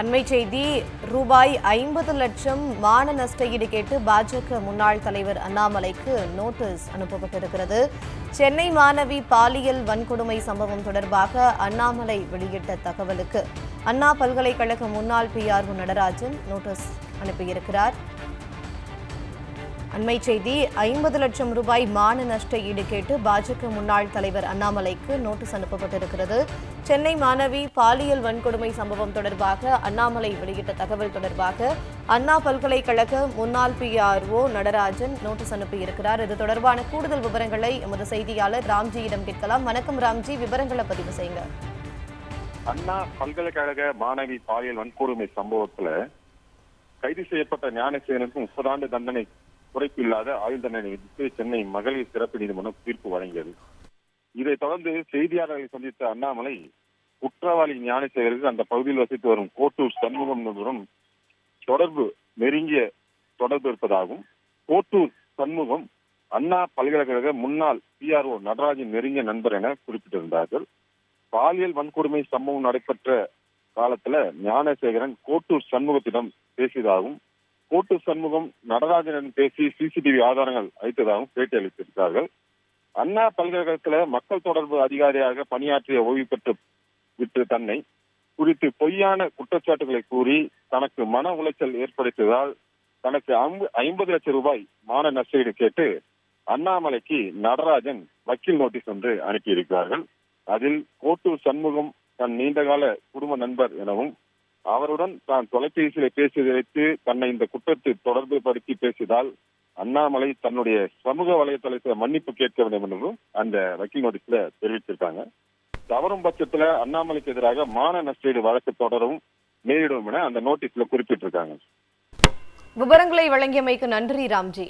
அண்மை செய்தி ரூபாய் ஐம்பது லட்சம் மான நஷ்டஈடு கேட்டு பாஜக முன்னாள் தலைவர் அண்ணாமலைக்கு நோட்டீஸ் அனுப்பப்பட்டிருக்கிறது. சென்னை மாணவி பாலியல் வன்கொடுமை சம்பவம் தொடர்பாக அண்ணாமலை வெளியிட்ட தகவலுக்கு அண்ணா பல்கலைக்கழக முன்னாள் பிஆர்ஓ நடராஜன் நோட்டீஸ் அனுப்பியிருக்கிறார். அண்மை செய்தி ஐம்பது லட்சம் ரூபாய் மான நஷ்ட ஈடு கேட்டு பாஜக முன்னாள் தலைவர் அண்ணாமலைக்கு நோட்டீஸ் அனுப்பப்பட்டிருக்கிறது. சென்னை மாணவி பாலியல் வன்கொடுமை சம்பவம் தொடர்பாக அண்ணாமலை வெளியிட்ட தகவல் தொடர்பாக அண்ணா பல்கலைக்கழக முன்னாள் பிஆர்ஓ நடராஜன் நோட்டீஸ் அனுப்பியிருக்கிறார். இது தொடர்பான கூடுதல் விவரங்களை எமது செய்தியாளர் ராம்ஜியிடம் கேட்கலாம். வணக்கம் ராம்ஜி விவரங்களை பதிவு செய்யுங்க. அண்ணா பல்கலைக்கழக மாணவி பாலியல் வன்கொடுமை சம்பவத்துல கைது செய்யப்பட்ட ஞானசேனனுக்கு முப்பது ஆண்டு தண்டனை குறைப்பு இல்லாத ஆயுள் தண்டனை விதித்து சென்னை மகளிர் சிறப்பு நீதிமன்றம் தீர்ப்பு வழங்கியது. இதைத் தொடர்ந்து செய்தியாளர்களை சந்தித்த அண்ணாமலை குற்றவாளி ஞானசேகருக்கு அந்த பகுதியில் வசித்து வரும் கோட்டூர் சண்முகம் என்பவரும் தொடர்பு நெருங்கிய தொடர்பு இருப்பதாகவும் கோட்டூர் சண்முகம் அண்ணா பல்கலைக்கழக முன்னாள் பிஆர்ஓ நடராஜின் நெருங்கிய நண்பர் என குறிப்பிட்டிருந்தார்கள். பாலியல் வன்கொடுமை சம்பவம் நடைபெற்ற காலத்துல ஞானசேகரன் கோட்டூர் சண்முகத்திடம் பேசியதாகவும் கோட்டூர் சண்முகம் நடராஜனிடம் பேசி சிசிடிவி ஆதாரங்கள் அளித்ததாகவும் பேட்டி அளித்திருக்கிறார்கள். அண்ணா பல்கலைக்கழகத்துல மக்கள் தொடர்பு அதிகாரியாக பணியாற்றிய ஓய்வு பெற்று விட்டு தன்னை குறித்து பொய்யான குற்றச்சாட்டுகளை கூறி தனக்கு மன உளைச்சல் ஏற்படுத்தியதால் தனக்கு ஐம்பது லட்சம் ரூபாய் மான நஷ்டீடு கேட்டு அண்ணாமலைக்கு நடராஜன் வக்கீல் நோட்டீஸ் ஒன்று அனுப்பியிருக்கிறார்கள். அதில் கோட்டூர் சண்முகம் தன் நீண்டகால குடும்ப நண்பர் எனவும் அவருடன் தான் தொலைபேசியில் பேசியதை வைத்து தன்னை இந்த குற்றத்தை தொடர்பு படுத்தி பேசியதால் அண்ணாமலை தன்னுடைய சமூக வலைதளத்தில் மன்னிப்பு கேட்க வேண்டும் என்றும் அந்த வக்கீல் நோட்டீஸ்ல தெரிவித்திருக்காங்க. தவறும் பட்சத்துல அண்ணாமலைக்கு எதிராக மான நஷ்டீடு வழக்கு தொடரும் நேரிடும் என அந்த நோட்டீஸ்ல குறிப்பிட்டிருக்காங்க. விவரங்களை வழங்கியமைக்கு நன்றி ராம்ஜி.